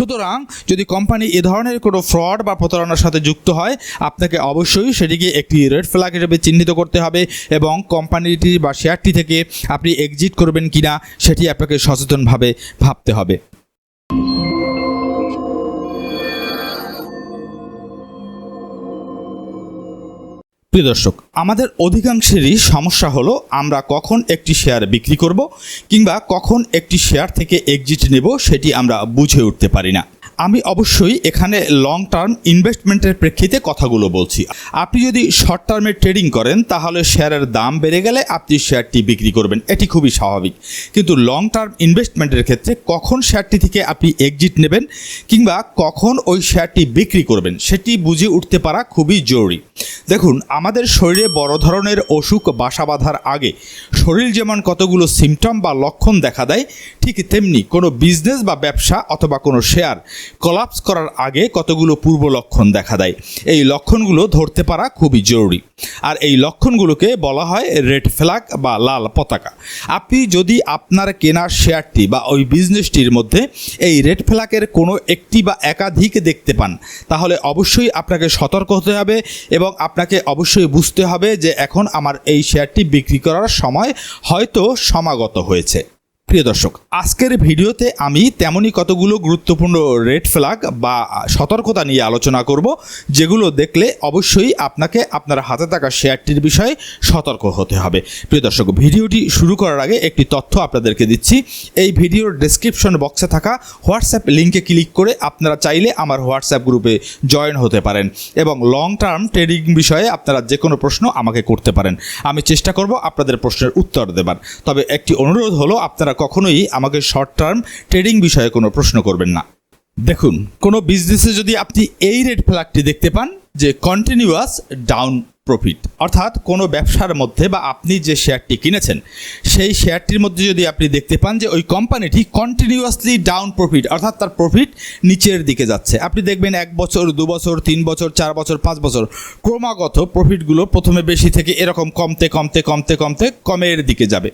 সুতরাং যদি কোম্পানি এ ধরনের কোনো ফ্রড বা প্রতারণার সাথে যুক্ত হয়, আপনাকে অবশ্যই সেটিকে একটি রেড ফ্ল্যাগ হিসেবে চিহ্নিত করতে হবে এবং কোম্পানিটি বা শেয়ারটি থেকে আপনি এক্সিট করবেন কিনা, সেটি আপনাকে সচেতনভাবে ভাবতে হবে। প্রিয় দর্শক, আমাদের অধিকাংশেরই সমস্যা হলো, আমরা কখন একটি শেয়ার বিক্রি করব কিংবা কখন একটি শেয়ার থেকে এক্সিট নেব সেটি আমরা বুঝে উঠতে পারি না। আমি অবশ্যই এখানে লং টার্ম ইনভেস্টমেন্টের প্রেক্ষিতে কথাগুলো বলছি। আপনি যদি শর্ট টার্মে ট্রেডিং করেন, তাহলে শেয়ারের দাম বেড়ে গেলে আপনি শেয়ারটি বিক্রি করবেন। এটি খুবই স্বাভাবিক। কিন্তু লং টার্ম ইনভেস্টমেন্টের ক্ষেত্রে কখন শেয়ারটি থেকে আপনি এক্সিট নেবেন কিংবা কখন ওই শেয়ারটি বিক্রি করবেন, সেটি বুঝে উঠতে পারা খুবই জরুরি। দেখুন, আমাদের শরীরে বড় ধরনের অসুখ, বাসা বাঁধার আগে শরীর যেমন কতগুলো সিমটম বা লক্ষণ দেখা দেয়, ঠিক তেমনি কোনো বিজনেস বা ব্যবসা অথবা কোনো শেয়ার কলাপস করার আগে কতগুলো পূর্ব লক্ষণ দেখা দেয়? এই লক্ষণগুলো ধরতে পারা খুবই জরুরি। আর এই লক্ষণগুলোকে বলা হয় রেড ফ্ল্যাগ বা লাল পতাকা। আপনি যদি আপনার কেনার শেয়ারটি বা ওই বিজনেসটির মধ্যে এই রেড ফ্ল্যাগের কোনো একটি বা একাধিক দেখতে পান, তাহলে অবশ্যই আপনাকে সতর্ক হতে হবে এবং আপনাকে অবশ্যই বুঝতে হবে যে এখন আমার এই শেয়ারটি বিক্রি করার সময় হয়তো সমাগত হয়েছে। প্রিয় দর্শক, আজকের ভিডিওতে আমি তেমনই কতগুলো গুরুত্বপূর্ণ রেড ফ্ল্যাগ বা সতর্কতা নিয়ে আলোচনা করব, যেগুলো দেখলে অবশ্যই আপনাকে আপনার হাতে থাকা শেয়ারটির বিষয়ে সতর্ক হতে হবে। প্রিয় দর্শক, ভিডিওটি শুরু করার আগে একটি তথ্য আপনাদেরকে দিচ্ছি। এই ভিডিওর ডেসক্রিপশন বক্সে থাকা হোয়াটসঅ্যাপ লিঙ্কে ক্লিক করে আপনারা চাইলে আমার হোয়াটসঅ্যাপ গ্রুপে জয়েন হতে পারেন এবং লং টার্ম ট্রেডিং বিষয়ে আপনারা যে কোনো প্রশ্ন আমাকে করতে পারেন। আমি চেষ্টা করব আপনাদের প্রশ্নের উত্তর দেবার। তবে একটি অনুরোধ হলো, আপনারা কখনোই আমাকে শর্ট টার্ম ট্রেডিং বিষয়ে কোনো প্রশ্ন করবেন না। দেখুন, কোনো বিজনেসে যদি আপনি এই রেড ফ্ল্যাগটি দেখতে পান যে কন্টিনিউয়াস ডাউন প্রফিট অর্থাৎ কোনো ব্যবসার মধ্যে বা আপনি যে শেয়ারটি কিনেছেন সেই শেয়ারটির মধ্যে যদি আপনি দেখতে পান যে ওই কোম্পানিটি কন্টিনিউয়াসলি ডাউন প্রফিট অর্থাৎ তার প্রফিট নিচের দিকে যাচ্ছে। আপনি দেখবেন এক বছর, দু বছর, তিন বছর, চার বছর, পাঁচ বছর, ক্রমাগত প্রফিটগুলো প্রথমে বেশি থেকে এরকম কমতে কমতে কমতে কমতে কমের দিকে যাবে।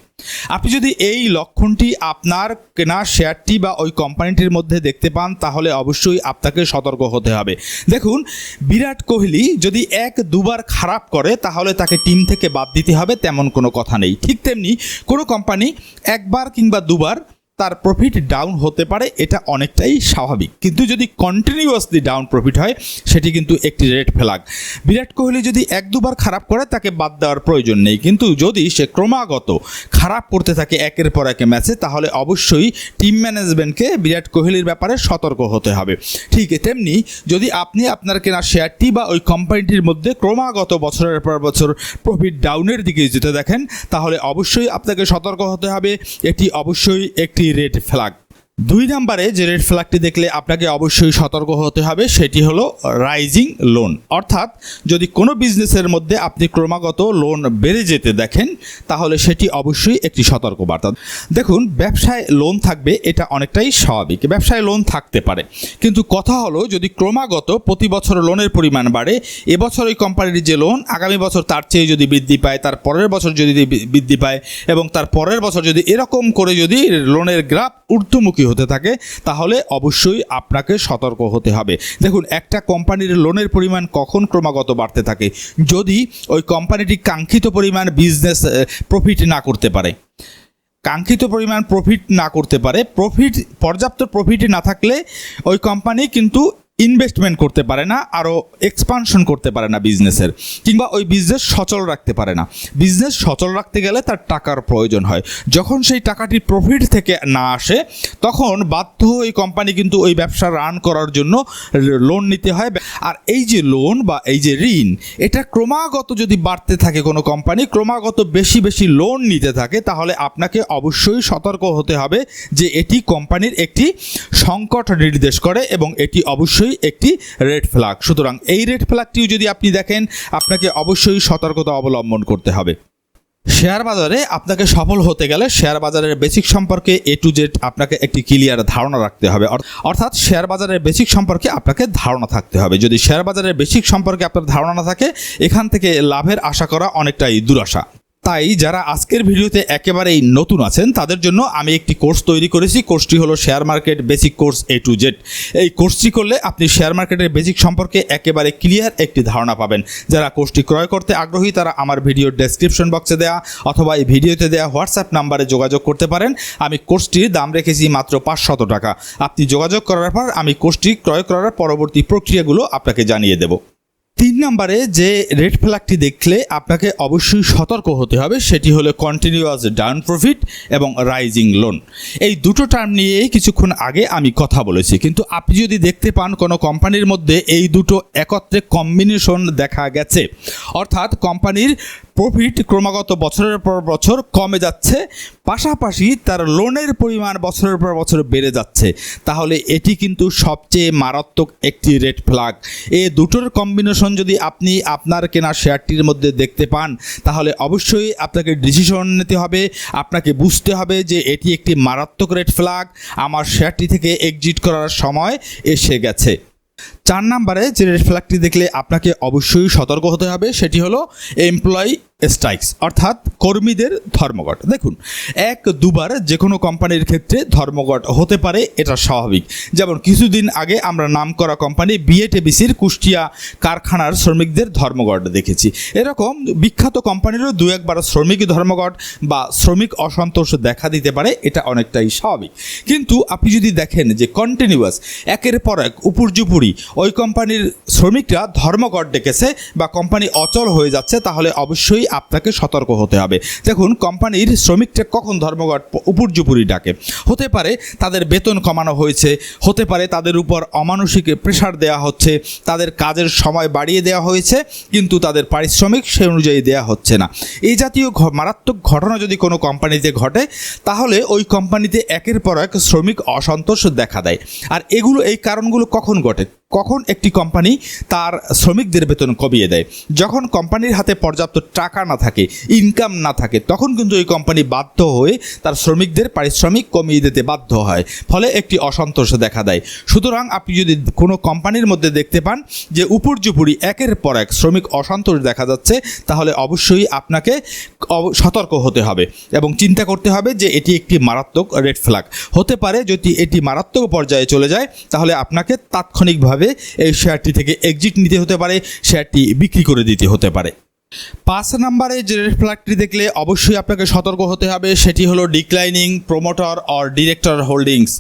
আপনি যদি এই লক্ষণটি আপনার কেনা শেয়ারটি বা ওই কোম্পানিটির মধ্যে দেখতে পান, তাহলে অবশ্যই আপনাকে সতর্ক হতে হবে। দেখুন, বিরাট কোহলি যদি এক দুবার খারাপ করে, তাহলে তাকে টিম থেকে বাদ দিতে হবে, তেমন কোনো কথা নেই। ঠিক তেমনি কোনো কোম্পানি একবার কিংবা দুবার তার প্রফিট ডাউন হতে পারে, এটা অনেকটাই স্বাভাবিক। কিন্তু যদি কন্টিনিউয়াসলি ডাউন প্রফিট হয়, সেটি কিন্তু একটি রেড ফ্ল্যাগ বিরাট কোহলি যদি এক দুবার খারাপ করে, তাকে বাদ দেওয়ার প্রয়োজন নেই। কিন্তু যদি সে ক্রমাগত খারাপ করতে থাকে একের পর এক ম্যাচে তাহলে অবশ্যই টিম ম্যানেজমেন্টকে বিরাট কোহলির ব্যাপারে সতর্ক হতে হবে। ঠিক তেমনি যদি আপনি আপনার কেনা শেয়ারটি বা ওই কোম্পানিটির মধ্যে ক্রমাগত বছরের পর বছর প্রফিট ডাউনের দিকে যেতে দেখেন, তাহলে অবশ্যই আপনাকে সতর্ক হতে হবে। এটি অবশ্যই একটি রেড ফ্ল্যাগ দুই নম্বরে যে রেড ফ্ল্যাগটি দেখলে আপনাকে অবশ্যই সতর্ক হতে হবে, সেটি হলো রাইজিং লোন। অর্থাৎ যদি কোনো বিজনেসের মধ্যে আপনি ক্রমাগত লোন বেড়ে যেতে দেখেন, তাহলে সেটি অবশ্যই একটি সতর্ক বার্তা দেখুন, ব্যবসায় লোন থাকবে, এটা অনেকটাই স্বাভাবিক। ব্যবসায় লোন থাকতে পারে। কিন্তু কথা হলো, যদি ক্রমাগত প্রতি বছর লোনের পরিমাণ বাড়ে, এবছর ওই কোম্পানির যে লোন, আগামী বছর তার চেয়ে যদি বৃদ্ধি পায়, তার পরের বছর যদি বৃদ্ধি পায়, এবং তার পরের বছর যদি এরকম করে যদি লোনের গ্রাফ ঊর্ধ্বমুখী হতে থাকে, তাহলে অবশ্যই আপনাকে সতর্ক হতে হবে। দেখুন, একটা কোম্পানির লোনের পরিমাণ কখন ক্রমাগত বাড়তে থাকে? যদি ওই কোম্পানিটি কাঙ্ক্ষিত পরিমাণ বিজনেস প্রফিট না করতে পারে। কাঙ্ক্ষিত পরিমাণ প্রফিট না করতে পারে প্রফিট পর্যাপ্ত প্রফিট না থাকলে ওই কোম্পানি কিন্তু ইনভেস্টমেন্ট করতে পারে না আরও এক্সপানশন করতে পারে না বিজনেসের কিংবা ওই বিজনেস সচল রাখতে পারে না। বিজনেস সচল রাখতে গেলে তার টাকার প্রয়োজন হয়। যখন সেই টাকাটি প্রফিট থেকে না আসে, তখন বাধ্য ওই কোম্পানি কিন্তু ওই ব্যবসা রান করার জন্য লোন নিতে হয়। আর এই যে লোন বা এই যে ঋণ, এটা ক্রমাগত যদি বাড়তে থাকে কোনো কোম্পানি ক্রমাগত বেশি বেশি লোন নিতে থাকে, তাহলে আপনাকে অবশ্যই সতর্ক হতে হবে যে এটি কোম্পানির একটি সংকট নির্দেশ করে এবং এটি অবশ্যই অবশ্যই একটি রেড ফ্ল্যাগ সুতরাং এই রেড ফ্ল্যাগটিও যদি আপনি দেখেন, আপনাকে অবশ্যই সতর্কতা অবলম্বন করতে হবে। শেয়ার বাজারে আপনাকে সফল হতে গেলে শেয়ার বাজারের বেসিক সম্পর্কে এ টু জেড আপনাকে একটি ক্লিয়ার ধারণা রাখতে হবে। অর্থাৎ শেয়ার বাজারের বেসিক সম্পর্কে আপনাকে ধারণা থাকতে হবে। যদি শেয়ার বাজারের বেসিক সম্পর্কে আপনার ধারণা না থাকে, এখান থেকে লাভের আশা করা অনেকটাই দুরাশা। তাই যারা আজকের ভিডিওতে একেবারেই নতুন আছেন, তাদের জন্য আমি একটি কোর্স তৈরি করেছি। কোর্সটি হলো share market basic course A to Z এই কোর্সটি করলে আপনি শেয়ার মার্কেটের বেসিক সম্পর্কে একেবারে ক্লিয়ার একটি ধারণা পাবেন। যারা কোর্সটি ক্রয় করতে আগ্রহী, তারা আমার ভিডিওর ডেসক্রিপশন বক্সে দেওয়া অথবা এই ভিডিওতে দেওয়া হোয়াটসঅ্যাপ নাম্বারে যোগাযোগ করতে পারেন। আমি কোর্সটির দাম রেখেছি মাত্র পাঁচশত টাকা। আপনি যোগাযোগ করার পর আমি কোর্সটি ক্রয় করার পরবর্তী প্রক্রিয়াগুলো আপনাকে জানিয়ে দেবো। তিন নম্বরে যে রেড ফ্ল্যাগটি দেখলে আপনাকে অবশ্যই সতর্ক হতে হবে, সেটি হলো কন্টিনিউয়াস ডাউন প্রফিট এবং রাইজিং লোন এই দুটো টার্ম নিয়েই কিছুক্ষণ আগে আমি কথা বলেছি, কিন্তু আপনি যদি দেখতে পান কোনো কোম্পানির মধ্যে এই দুটো একত্রে কম্বিনেশন দেখা গেছে, অর্থাৎ কোম্পানির প্রফিট ক্রমাগত বছরের পর বছর কমে যাচ্ছে, পাশাপাশি তার লোনের পরিমাণ বছরের পর বছর বেড়ে যাচ্ছে, তাহলে এটি কিন্তু সবচেয়ে মারাত্মক একটি রেড ফ্ল্যাগ এ দুটোর কম্বিনেশন যদি আপনি আপনার কেনা শেয়ারটির মধ্যে দেখতে পান, তাহলে অবশ্যই আপনাকে ডিসিশন নিতে হবে। আপনাকে বুঝতে হবে যে এটি একটি মারাত্মক রেড ফ্ল্যাগ আমার শেয়ারটি থেকে এক্সিট করার সময় এসে গেছে। চার নাম্বারে যে রেড ফ্ল্যাগটি দেখলে আপনাকে অবশ্যই সতর্ক হতে হবে, সেটি হলো এমপ্লয়ি স্ট্রাইকস অর্থাৎ কর্মীদের ধর্মঘট। দেখুন, এক, দুবার যে কোনো কোম্পানির ক্ষেত্রে ধর্মঘট হতে পারে, এটা স্বাভাবিক। যেমন কিছুদিন আগে আমরা নাম করা কোম্পানি বিএটিবিসির কুষ্টিয়া কারখানার শ্রমিকদের ধর্মঘট দেখেছি। এরকম বিখ্যাত কোম্পানিরও দু একবার শ্রমিক ধর্মঘট বা শ্রমিক অসন্তোষ দেখা দিতে পারে, এটা অনেকটাই স্বাভাবিক। কিন্তু আপনি যদি দেখেন যে কন্টিনিউয়াস একের পর এক, উপর্যুপুরি ওই কোম্পানির শ্রমিকরা ধর্মঘট ডেকেছে বা কোম্পানি অচল হয়ে যাচ্ছে, তাহলে অবশ্যই আপনাকে সতর্ক হতে হবে। দেখুন, কোম্পানির শ্রমিকটা কখন ধর্মঘট উপর্যুপুরি ডাকে। হতে পারে তাদের বেতন কমানো হয়েছে, হতে পারে তাদের উপর অমানসিক প্রেশার দেওয়া হচ্ছে, তাদের কাজের সময় বাড়িয়ে দেওয়া হয়েছে, কিন্তু তাদের পারিশ্রমিক সে অনুযায়ী দেওয়া হচ্ছে না। এই জাতীয় মারাত্মক ঘটনা যদি কোনো কোম্পানিতে ঘটে, তাহলে ওই কোম্পানিতে একের পর এক শ্রমিক অসন্তোষ দেখা দেয়। আর এগুলো, এই কারণগুলো কখন ঘটে? কখন একটি কোম্পানি তার শ্রমিকদের বেতন কমিয়ে দেয়? যখন কোম্পানির হাতে পর্যাপ্ত টাকা না থাকে ইনকাম না থাকে, তখন কিন্তু ওই কোম্পানি বাধ্য হয়ে তার শ্রমিকদের পারিশ্রমিক কমিয়ে দিতে বাধ্য হয়। ফলে একটি অসন্তোষ দেখা দেয়। সুতরাং আপনি যদি কোনো কোম্পানির মধ্যে দেখতে পান যে উপর্যুপুরি একের পর এক শ্রমিক অসন্তোষ দেখা যাচ্ছে, তাহলে অবশ্যই আপনাকে সতর্ক হতে হবে এবং চিন্তা করতে হবে যে এটি একটি মারাত্মক রেড ফ্ল্যাগ হতে পারে যদি এটি মারাত্মক পর্যায়ে চলে যায়, তাহলে আপনাকে তাৎক্ষণিকভাবে এই শেয়ারটি থেকে এক্সিট নিতে হতে পারে শেয়ারটি বিক্রি করে দিতে হতে পারে। পাঁচ নম্বরে যে রেড ফ্ল্যাগটি দেখলে অবশ্যই আপনাকে সতর্ক হতে হবে, সেটি হলো declining promoter or director holdings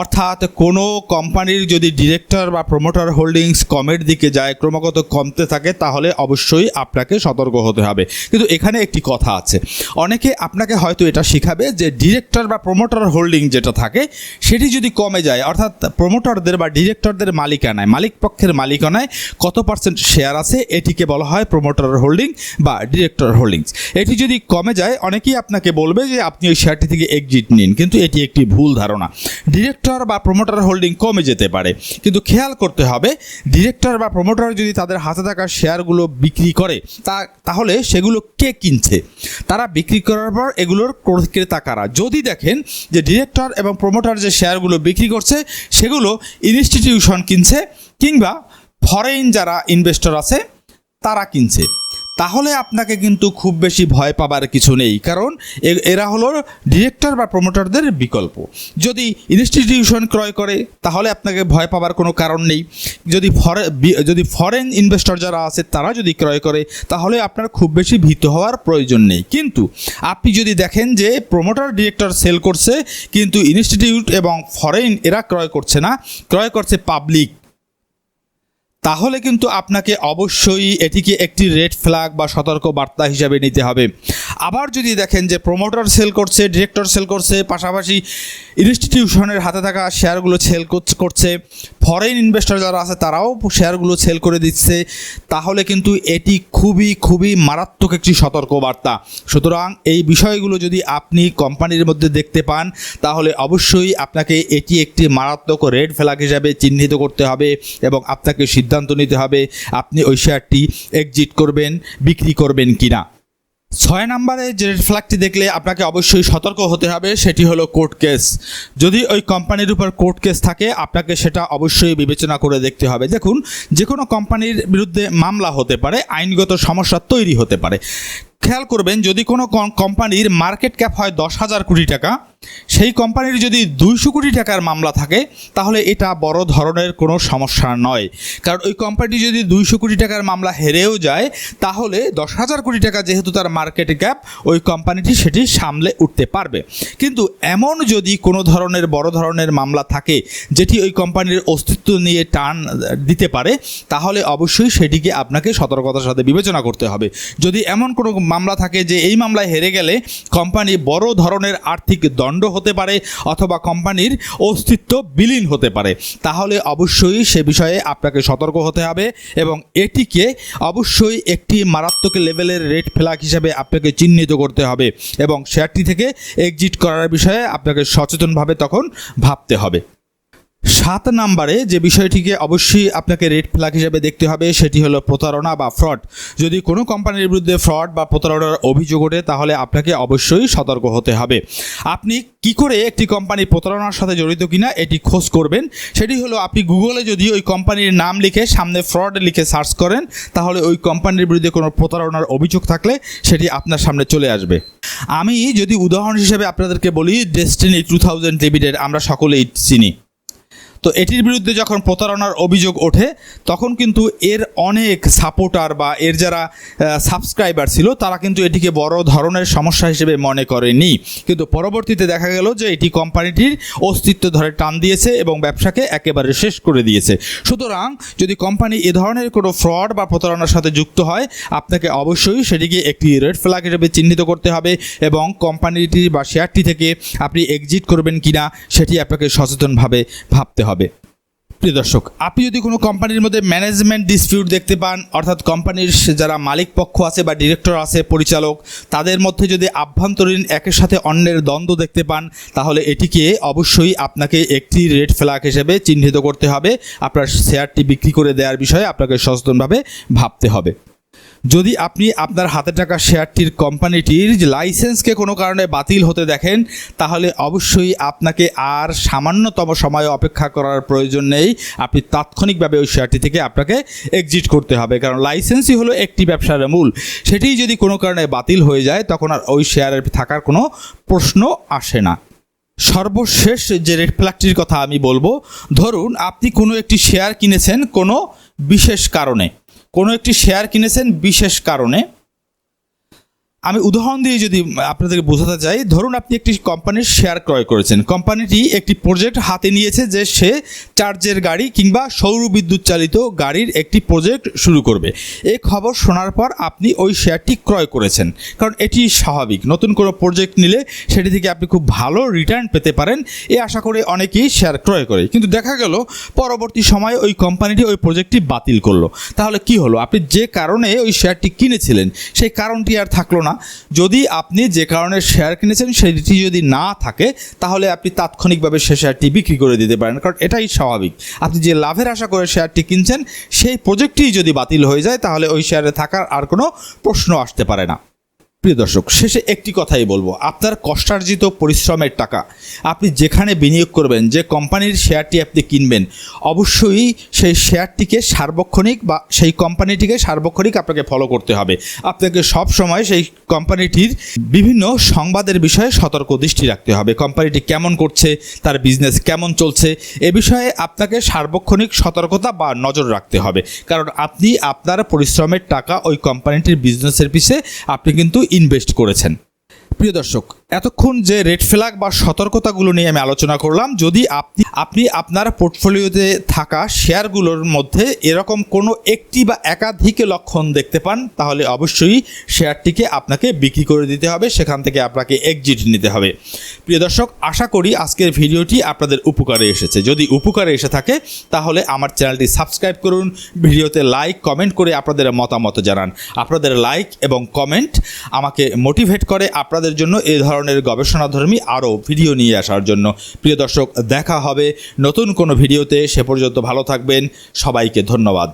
অর্থাৎ কোনো কোম্পানির যদি ডিরেক্টর বা প্রোমোটর হোল্ডিংস কমের দিকে যায়, ক্রমাগত কমতে থাকে, তাহলে অবশ্যই আপনাকে সতর্ক হতে হবে। কিন্তু এখানে একটি কথা আছে। অনেকে আপনাকে হয়তো এটা শিখাবে যে ডিরেক্টর বা প্রোমোটর হোল্ডিং যেটা থাকে, সেটি যদি কমে যায়, অর্থাৎ প্রোমোটরদের বা ডিরেক্টরদের মালিকানায়, মালিক পক্ষের মালিকানায় কত পার্সেন্ট শেয়ার আছে, এটিকে বলা হয় প্রোমোটর হোল্ডিং বা ডিরেক্টর হোল্ডিংস এটি যদি কমে যায়, অনেকেই আপনাকে বলবে যে আপনি ওই শেয়ারটি থেকে এক্সিট নিন, কিন্তু এটি একটি ভুল ধারণা। ডিরেক্টর বা প্রোমোটর হোল্ডিং কমে যেতে পারে, কিন্তু খেয়াল করতে হবে ডিরেক্টর বা প্রোমোটর যদি তাদের হাতে থাকা শেয়ারগুলো বিক্রি করে, তা, তাহলে সেগুলো কে কিনছে? তারা বিক্রি করার পর এগুলোর ক্র- ক্রেতা কারা? যদি দেখেন যে ডিরেক্টর এবং প্রোমোটর যে শেয়ারগুলো বিক্রি করছে, সেগুলো ইনস্টিটিউশন কিনছে, কিংবা ফরেন যারা ইনভেস্টর আছে, তারা কিনছে। তাহলে আপনাকে কিন্তু খুব বেশি ভয় পাবার কিছু নেই, কারণ এরা হলো ডিরেক্টর বা প্রমোটারদের বিকল্প। যদি ইনস্টিটিউশন ক্রয় করে, তাহলে আপনাকে ভয় পাবার কোনো কারণ নেই। যদি ফরে যদি ফরেন ইনভেস্টর যারা আছে, তারা যদি ক্রয় করে, তাহলে আপনার খুব বেশি ভীত হওয়ার প্রয়োজন নেই। কিন্তু আপনি যদি দেখেন যে প্রমোটার ডিরেক্টর সেল করছে, কিন্তু ইনস্টিটিউট এবং ফরেন এরা ক্রয় করছে না, ক্রয় করছে পাবলিক তাহলে কিন্তু আপনাকে অবশ্যই এটিকে একটি রেড ফ্ল্যাগ বা সতর্ক বার্তা হিসাবে নিতে হবে। আবার যদি দেখেন যে প্রোমোটার সেল করছে ডিরেক্টর সেল করছে, পাশাপাশি ইনস্টিটিউশনের হাতে থাকা শেয়ারগুলো সেল করছে ফরেন ইনভেস্টর যারা আছে তারাও শেয়ারগুলো সেল করে দিচ্ছে, তাহলে কিন্তু এটি খুবই খুবই মারাত্মক একটি সতর্ক বার্তা সুতরাং এই বিষয়গুলো যদি আপনি কোম্পানির মধ্যে দেখতে পান, তাহলে অবশ্যই আপনাকে এটি একটি মারাত্মক রেড ফ্ল্যাগ হিসাবে চিহ্নিত করতে হবে এবং আপনাকে সিদ্ধান্ত নিতে হবে আপনি ওই শেয়ারটি এক্সিট করবেন, বিক্রি করবেন কিনা। ছয় নম্বরে যে রেড ফ্ল্যাগটি দেখলে আপনাকে অবশ্যই সতর্ক হতে হবে, সেটি হলো কোর্ট কেস যদি ওই কোম্পানির উপর কোর্ট কেস থাকে, আপনাকে সেটা অবশ্যই বিবেচনা করে দেখতে হবে। দেখুন যে কোনো কোম্পানির বিরুদ্ধে মামলা হতে পারে, আইনগত সমস্যা তৈরি হতে পারে। খেয়াল করবেন, যদি কোনো কোম্পানির মার্কেট ক্যাপ হয় দশ হাজার কোটি টাকা সেই কোম্পানির যদি দুইশো কোটি টাকার মামলা থাকে, তাহলে এটা বড় ধরনের কোনো সমস্যা নয়। কারণ ওই কোম্পানিটি যদি দুইশো কোটি টাকার মামলা হেরেও যায়, তাহলে দশ হাজার কোটি টাকা যেহেতু তার মার্কেট ক্যাপ, ওই কোম্পানিটি সেটি সামলে উঠতে পারবে। কিন্তু এমন যদি কোনো ধরনের বড় ধরনের মামলা থাকে, যেটি ওই কোম্পানির অস্তিত্ব নিয়ে টান দিতে পারে, তাহলে অবশ্যই সেটিকে আপনাকে সতর্কতার সাথে বিবেচনা করতে হবে। যদি এমন কোনো মামলা থাকে যে এই মামলায় হেরে গেলে কোম্পানি বড় ধরনের আর্থিক দণ্ড হতে পারে অথবা কোম্পানির অস্তিত্ব বিলীন হতে পারে। তাহলে অবশ্যই সে বিষয়ে আপনাকে সতর্ক হতে হবে এবং এটিকে অবশ্যই একটি মারাত্মক লেভেলের রেড ফ্ল্যাগ হিসাবে আপনাকে চিহ্নিত করতে হবে এবং শেয়ারটি থেকে এক্সিট করার বিষয়ে আপনাকে সচেতনভাবে তখন ভাবতে হবে। সাত নাম্বারে যে বিষয়টিকে অবশ্যই আপনাকে রেড ফ্ল্যাগ হিসেবে দেখতে হবে, সেটি হলো প্রতারণা বা ফ্রড যদি কোনো কোম্পানির বিরুদ্ধে ফ্রড বা প্রতারণার অভিযোগ ওঠে, তাহলে আপনাকে অবশ্যই সতর্ক হতে হবে। আপনি কি করে একটি কোম্পানি প্রতারণার সাথে জড়িত কিনা, এটি খোঁজ করবেন। সেটি হলো, আপনি গুগলে যদি ওই কোম্পানির নাম লিখে, সামনে ফ্রড লিখে সার্চ করেন, তাহলে ওই কোম্পানির বিরুদ্ধে কোনো প্রতারণার অভিযোগ থাকলে, সেটি আপনার সামনে চলে আসবে। আমি যদি উদাহরণ হিসেবে আপনাদেরকে বলি ডেস্টিনি টু থাউজেন্ড লিমিটেড আমরা সকলেই চিনি। তো এটির বিরুদ্ধে যখন প্রতারণার অভিযোগ ওঠে, তখন কিন্তু এর অনেক সাপোর্টার বা এর যারা সাবস্ক্রাইবার ছিল, তারা কিন্তু এটিকে বড় ধরনের সমস্যা হিসেবে মনে করেনি। কিন্তু পরবর্তীতে দেখা গেল যে এটি কোম্পানিটির অস্তিত্ব ধরে টান দিয়েছে এবং ব্যবসাকে একেবারে শেষ করে দিয়েছে। সুতরাং যদি কোম্পানি এ ধরনের কোনো ফ্রড বা প্রতারণার সাথে যুক্ত হয়, আপনাকে অবশ্যই সেটিকে একটি রেড ফ্ল্যাগ হিসেবে চিহ্নিত করতে হবে এবং কোম্পানিটি বা শেয়ারটি থেকে আপনি এক্সিট করবেন কিনা, সেটি আপনাকে সচেতনভাবে ভাবতে হবে। প্রিয় দর্শক, আপনি যদি কোনো কোম্পানির মধ্যে ম্যানেজমেন্ট ডিসপিউট দেখতে পান, অর্থাৎ কোম্পানির যারা মালিক পক্ষ আছে বা ডিরেক্টর আছে, পরিচালক, তাদের মধ্যে যদি আভ্যন্তরীণ একের সাথে অন্যের দ্বন্দ্ব দেখতে পান, তাহলে এটিকে অবশ্যই আপনাকে একটি রেড ফ্ল্যাগ হিসেবে চিহ্নিত করতে হবে। আপনার শেয়ারটি বিক্রি করে দেওয়ার বিষয়ে আপনাকে সচেতনভাবে ভাবতে হবে। যদি আপনি আপনার হাতে টাকা শেয়ারটির কোম্পানিটির লাইসেন্সকে কোনো কারণে বাতিল হতে দেখেন, তাহলে অবশ্যই আপনাকে আর সামান্যতম সময় অপেক্ষা করার প্রয়োজন নেই। আপনি তাৎক্ষণিকভাবে ওই শেয়ারটি থেকে আপনাকে এক্সিট করতে হবে, কারণ লাইসেন্সই হলো একটি ব্যবসার মূল। সেটি যদি কোনো কারণে বাতিল হয়ে যায়, তখন আর ওই শেয়ারের থাকার কোনো প্রশ্ন আসে না। সর্বশেষ যে রেড ফ্ল্যাগটির কথা আমি বলব, ধরুন আপনি কোনো একটি শেয়ার কিনেছেন কোনো বিশেষ কারণে। কোনো একটি শেয়ার কিনেছেন বিশেষ কারণে? আমি উদাহরণ দিয়ে যদি আপনাদেরকে বোঝাতে চাই, ধরুন আপনি একটি কোম্পানির শেয়ার ক্রয় করেছেন। কোম্পানিটি একটি প্রজেক্ট হাতে নিয়েছে যে সে চার্জের গাড়ি কিংবা সৌর বিদ্যুৎ চালিত গাড়ির একটি প্রজেক্ট শুরু করবে। এই খবর শোনার পর আপনি ওই শেয়ারটি ক্রয় করেছেন। কারণ এটি স্বাভাবিক। নতুন কোনো প্রজেক্ট নিলে সেটি থেকে আপনি খুব ভালো রিটার্ন পেতে পারেন। এ আশা করে অনেকেই শেয়ার ক্রয় করে। কিন্তু দেখা গেল, পরবর্তী সময়ে ওই কোম্পানিটি ওই প্রজেক্টটি বাতিল করল। তাহলে কি হলো? আপনি যে কারণে ওই শেয়ারটি কিনেছিলেন, সেই কারণটি আর থাকল না। যদি আপনি যে কারণে শেয়ার কিনেছেন, সেটি যদি না থাকে, তাহলে আপনি তাৎক্ষণিকভাবে সে শেয়ারটি বিক্রি করে দিতে পারেন, কারণ এটাই স্বাভাবিক। আপনি যে লাভের আশা করে শেয়ারটি কিনছেন, সেই প্রজেক্টটি যদি বাতিল হয়ে যায়, তাহলে ওই শেয়ারে থাকার আর কোনো প্রশ্ন আসতে পারে না। প্রিয় দর্শক, শেষে একটি কথাই বলব। আপনার কষ্টার্জিত পরিশ্রমের টাকা আপনি যেখানে বিনিয়োগ করবেন, যে কোম্পানির শেয়ারটি আপনি কিনবেন, অবশ্যই সেই শেয়ারটিকে সার্বক্ষণিক বা সেই কোম্পানিটিকে সার্বক্ষণিক আপনাকে ফলো করতে হবে। আপনাকে সব সময় সেই কোম্পানিটির বিভিন্ন সংবাদের বিষয়ে সতর্ক দৃষ্টি রাখতে হবে। কোম্পানিটি কেমন করছে, তার বিজনেস কেমন চলছে, এ বিষয়ে আপনাকে সার্বক্ষণিক সতর্কতা বা নজর রাখতে হবে। কারণ আপনি আপনার পরিশ্রমের টাকা ওই কোম্পানিটির বিজনেসের পিছে, আপনি কিন্তু ইনভেস্ট করেছেন। প্রিয় দর্শক এতক্ষণ যে রেড ফ্ল্যাগ বা সতর্কতাগুলো নিয়ে আমি আলোচনা করলাম, যদি আপনি আপনি আপনার পোর্টফোলিওতে থাকা শেয়ারগুলোর মধ্যে এরকম কোনো একটি বা একাধিক লক্ষণ দেখতে পান, তাহলে অবশ্যই শেয়ারটিকে আপনাকে বিক্রি করে দিতে হবে, সেখান থেকে আপনাকে এক্সিট নিতে হবে। প্রিয় দর্শক, আশা করি আজকের ভিডিওটি আপনাদের উপকারে এসেছে। যদি উপকারে এসে থাকে, তাহলে আমার চ্যানেলটি সাবস্ক্রাইব করুন, ভিডিওতে লাইক কমেন্ট করে আপনাদের মতামত জানান। আপনাদের লাইক এবং কমেন্ট আমাকে মোটিভেট করে আপনাদের জন্য এ ধরনের গবেষণাধর্মী আরও ভিডিও নিয়ে আসার জন্য। প্রিয় দর্শক, দেখা হবে নতুন কোনো ভিডিওতে। সে পর্যন্ত ভালো থাকবেন। সবাইকে ধন্যবাদ।